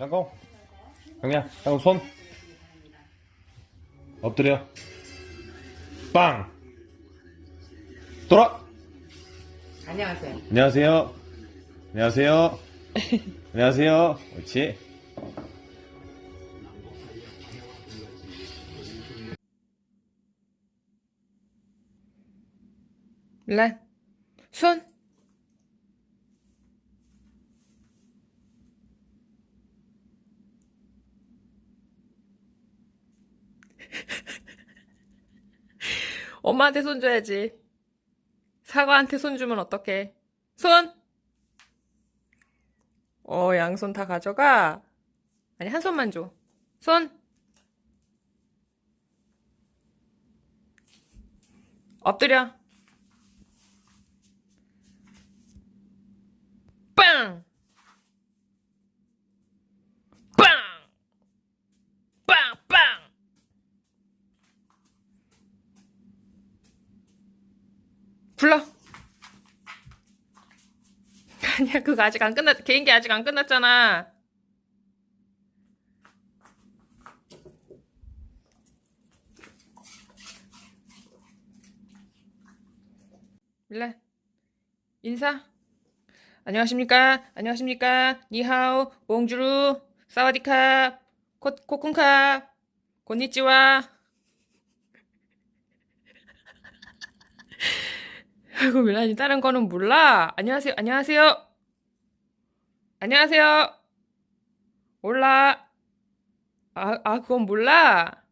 땅콩. 형이야, 땅콩 손. 엎드려. 빵. 돌아. 안녕하세요. 안녕하세요. 안녕하세요. 안녕하세요. 옳지. 란, 손. 엄마한테 손 줘야지. 사과한테 손 주면 어떡해. 손! 어, 양손 다 가져가. 아니, 한 손만 줘. 손! 엎드려. 빵! 빵! 빵! 빵! 불러. 아니야, 그거 아직 안 끝났, 개인기 아직 안 끝났잖아. 밀라. 인사. 안녕하십니까? 안녕하십니까? 니하오, 봉주루, 사와디캅, 코, 코쿤캅, 곤니찌와. 아이고, 밀라니, 다른 거는 몰라. 안녕하세요, 안녕하세요. 안녕하세요. 몰라. 아, 아, 그건 몰라.